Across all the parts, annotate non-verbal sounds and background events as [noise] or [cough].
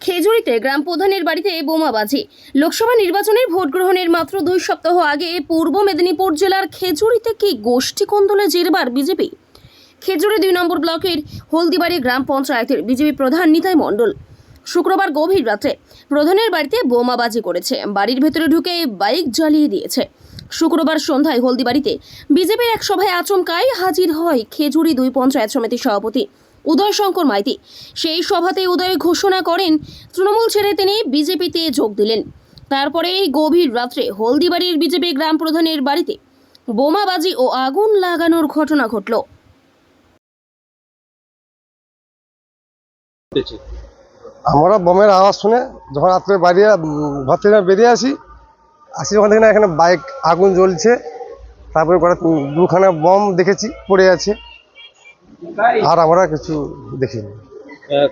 খেজুরিতে গ্রাম প্রধানের বাড়িতে বোমাবাজি। লোকসভা নির্বাচনের ভোট গ্রহণের মাত্র দুই সপ্তাহ আগে পূর্ব মেদিনীপুর জেলার খেজুরিতে কি গোষ্ঠী কন্দলে জেরবার বিজেপি? খেজুরি দুই নম্বর ব্লকের হলদিবাড়ি গ্রাম পঞ্চায়েতের বিজেপি প্রধান নিতাই মণ্ডল। শুক্রবার গভীর রাতে প্রধানের বাড়িতে বোমাবাজি করেছে। বাড়ির ভেতরে ঢুকে বাইক জ্বালিয়ে দিয়েছে। শুক্রবার সন্ধ্যায় হলদিবাড়িতে বিজেপির এক সভায় আচমকাই হাজির হয় খেজুরি দুই পঞ্চায়েত সমিতির সভাপতি। উদয় শঙ্কর মাইতি। সেই সভাতে উদয় ঘোষণা করেন তৃণমূল ছেড়ে তিনি বিজেপিতে যোগ দিলেন। তারপরে গভীর রাত্রে হলদিবাড়ির বিজেপি গ্রাম প্রধানের বাড়িতে বোমাবাজি ও আগুন লাগানোর ঘটনা ঘটল। আমরা বোমের আওয়াজ শুনে যখন রাত্রে উম, ঘর থেকে বেরিয়ে আসি আসি যখন দেখি না এখানে বাইক আগুন জ্বলছে। তারপরে দুখানা বম দেখেছি পড়ে আছে। আর আমরা কিছু দেখিনি।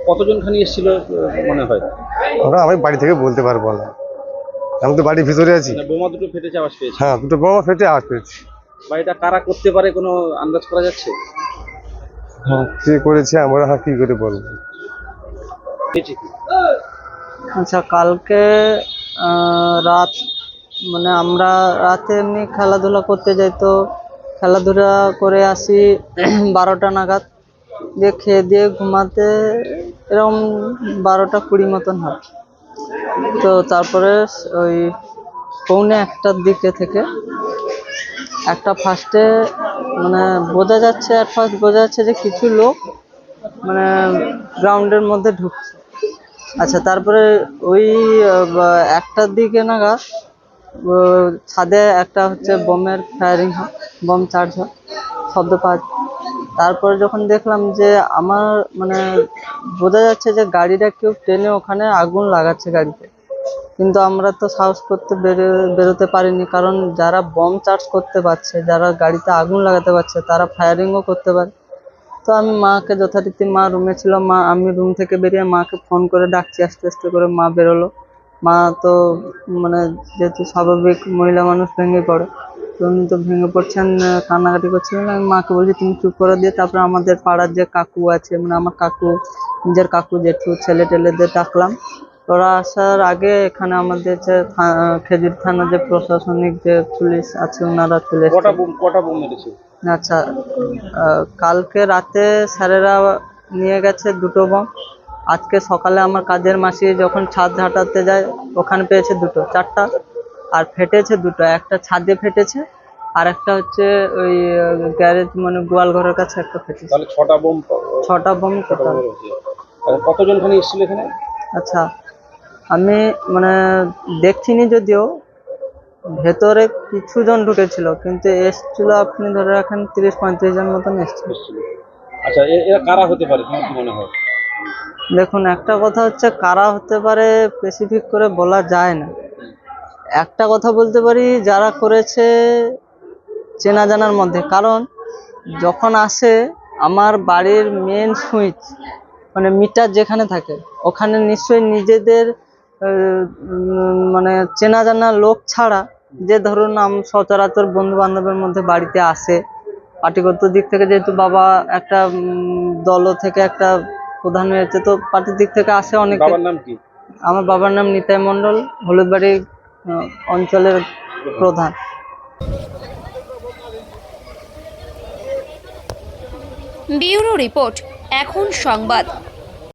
কতজন খানি এসেছিল মনে হয়? আমরা আমি বাড়ি থেকে বলতে পারব না। আমি তো বাড়ির ভিতরে আছি। মানে বোমা দুটো ফেটেছে আওয়াজ পেয়েছে। হ্যাঁ দুটো বোমা ফেটে আওয়াজ পেয়েছি। বাড়িটা কারা করতে পারে কোনো আন্দাজ করা যাচ্ছে? হ্যাঁ কে করেছে আমরা হ্যাঁ কী করে বলব? আচ্ছা কালকে আহ, রাত মানে আমরা রাতে এমনি খেলাধুলা করতে যাই তো খেলাধুলা করে আসি, [clears throat] বারোটা নাগাদ। দিয়ে খেয়ে দিয়ে ঘুমাতে এরকম বারোটা কুড়ি মতন হয়। তো তারপরে ওই পৌনে একটার দিকে থেকে একটা ফার্স্টে মানে বোঝা যাচ্ছে আর ফার্স্ট বোঝা যাচ্ছে যে কিছু লোক মানে গ্রাউন্ডের মধ্যে ঢুকছে। আচ্ছা তারপরে ওই একটার দিকে নাগাদ ছাদে একটা হচ্ছে বোমের ফায়ারিং হয়, বোম চার্জ হয়, শব্দ পাওয়া। তারপরে যখন দেখলাম যে আমার মানে বোঝা যাচ্ছে যে গাড়িটা কেউ টেনে ওখানে আগুন লাগাচ্ছে গাড়িতে। কিন্তু আমরা তো সাহস করতে বেরো, বেরোতে পারিনি, কারণ যারা বম চার্জ করতে পারছে, যারা গাড়িতে আগুন লাগাতে পারছে, তারা ফায়ারিংও করতে পারে। তো আমি মাকে, যথারীতি মা রুমে ছিল, মা, আমি রুম থেকে বেরিয়ে মাকে ফোন করে ডাকছি, আস্তে আস্তে করে মা বেরোলো। মা তো মানে যেহেতু স্বাভাবিক মহিলা মানুষ ভেঙে পড়ে তো উনি তো ভেঙে পড়ছেন কান্নাকাটি করছিলেন আমি মাকে বলছি তুমি চুপ করে দিয়ে তারপরে আমাদের পাড়ার যে কাকু আছে মানে আমার কাকু নিজের কাকু জেঠু ছেলে টেলেদের ডাকলাম। ওরা আসার আগে এখানে আমাদের যে খেজুর থানা যে প্রশাসনিক যে পুলিশ আছে ওনারা চলে কটা বোম কটা বোম মেরেছে? আচ্ছা আহ, কালকে রাতে স্যারেরা নিয়ে গেছে দুটো বম। আজকে সকালে আমার কাজের মাসি যখন ছাদ ঝাঁটাতে যায় ওখানে পেয়েছে দুটো চারটা আর ফেটেছে দুটো একটা ছাদে ফেটেছে আর একটা হচ্ছে ওই গ্যারেজ মানে গোয়াল ঘরের কাছে একটা ফেটেছে। তাহলে ছটা বোম ছটা বম কতজন খানি এসেছিল এখানে? আচ্ছা আমি মানে দেখছিনি যদিও ভেতরে কিছু জন ঢুকেছিল কিন্তু এসছিল আপনি ধরে রাখেন তিরিশ পঁয়ত্রিশ জন মতন এসছিল। এসেছিল। আচ্ছা এরা কারা হতে পারে তোমার কি মনে হয়? দেখুন, একটা কথা হচ্ছে কারা হতে পারে স্পেসিফিক করে বলা যায় না। একটা কথা বলতে পারি, যারা করেছে চেনা জানার মধ্যে। কারণ, যখন আসে আমার বাড়ির মেন সুইচ মানে মিটার যেখানে থাকে, ওখানে নিশ্চয়ই নিজেদের মানে চেনা জানা লোক ছাড়া যে ধরুন আম, সচরাচর বন্ধু বান্ধবের মধ্যে বাড়িতে আসে, পার্টিগত দিক থেকে যেহেতু বাবা একটা দল থেকে একটা প্রধান হয়েছে তো পার্টির দিক থেকে আসে অনেক। বাবার নাম কি? আমার বাবার নাম নিতাই মণ্ডল হলুদবাড়ি অঞ্চলের প্রধান। বিউরো রিপোর্ট এখন সংবাদ।